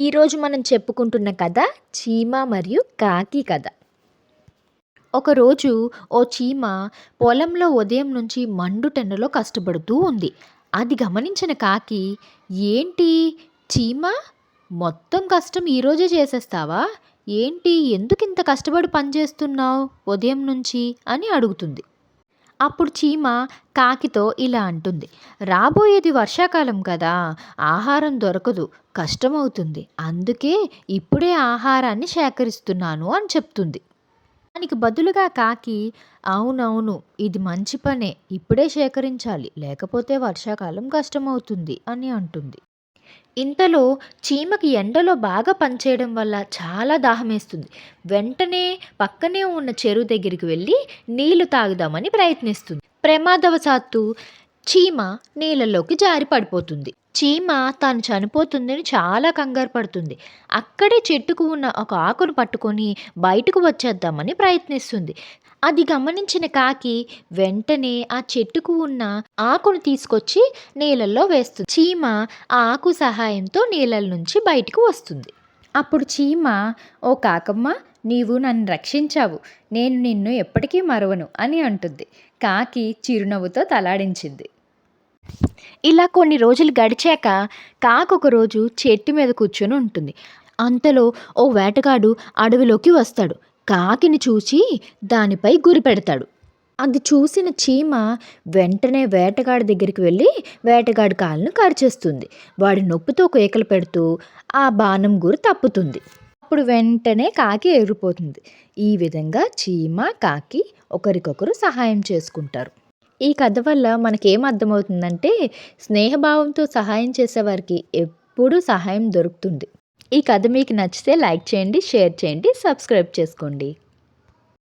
ఈరోజు మనం చెప్పుకుంటున్న కథ చీమ మరియు కాకి కథ. ఒకరోజు ఓ చీమ పొలంలో ఉదయం నుంచి మండుటెండలో కష్టపడుతూ ఉంది. అది గమనించిన కాకి ఏంటి చీమ? మొత్తం కష్టం ఈరోజే చేసేస్తావా? ఏంటి ఎందుకు ఇంత కష్టపడి పనిచేస్తున్నావు ఉదయం నుంచి? అని అడుగుతుంది. అప్పుడు చీమ కాకితో ఇలా అంటుంది రాబోయేది వర్షాకాలం కదా ఆహారం దొరకదు కష్టమవుతుంది అందుకే ఇప్పుడే ఆహారాన్ని సేకరిస్తున్నాను అని చెప్తుంది. దానికి బదులుగా కాకి అవునవును ఇది మంచి పనే ఇప్పుడే సేకరించాలి లేకపోతే వర్షాకాలం కష్టమవుతుంది అని అంటుంది. ఇంతలో చీమకి ఎండలో బాగా పనిచేయడం వల్ల చాలా దాహమేస్తుంది. వెంటనే పక్కనే ఉన్న చెరువు దగ్గరికి వెళ్ళి నీళ్ళు తాగుదామని ప్రయత్నిస్తుంది. ప్రమాదవశాత్తు చీమ నీళ్ళలోకి జారి పడిపోతుంది. చీమ తాను చనిపోతుందని చాలా కంగారు పడుతుంది. అక్కడే చెట్టుకు ఉన్న ఒక ఆకును పట్టుకొని బయటకు వచ్చేద్దామని ప్రయత్నిస్తుంది. అది గమనించిన కాకి వెంటనే ఆ చెట్టుకు ఉన్న ఆకును తీసుకొచ్చి నీళ్ళల్లో వేస్తుంది. చీమ ఆ ఆకు సహాయంతో నీళ్ళ నుంచి బయటకు వస్తుంది. అప్పుడు చీమ ఓ కాకమ్మ నీవు నన్ను రక్షించావు. నేను నిన్ను ఎప్పటికీ మరవను అని అంటుంది. కాకి చిరునవ్వుతో తలాడించింది. ఇలా కొన్ని రోజులు గడిచాక కాకు ఒక రోజు చెట్టు మీద కూర్చొని ఉంటుంది. అంతలో ఓ వేటగాడు అడవిలోకి వస్తాడు. కాకిని చూసి దానిపై గురి పెడతాడు. అది చూసిన చీమ వెంటనే వేటగాడి దగ్గరికి వెళ్ళి వేటగాడి కాళ్ళను కరిచేస్తుంది. వాడి నొప్పితో కేకలు పెడుతూ ఆ బాణం గురి తప్పుతుంది. అప్పుడు వెంటనే కాకి ఎగిరిపోతుంది ఈ విధంగా చీమ కాకి ఒకరికొకరు సహాయం చేసుకుంటారు. ఈ కథ వల్ల మనకేం అర్థమవుతుందంటే స్నేహభావంతో సహాయం చేసేవారికి ఎప్పుడూ సహాయం దొరుకుతుంది. ఈ కథ మీకు నచ్చితే లైక్ చేయండి షేర్ చేయండి సబ్స్క్రైబ్ చేసుకోండి.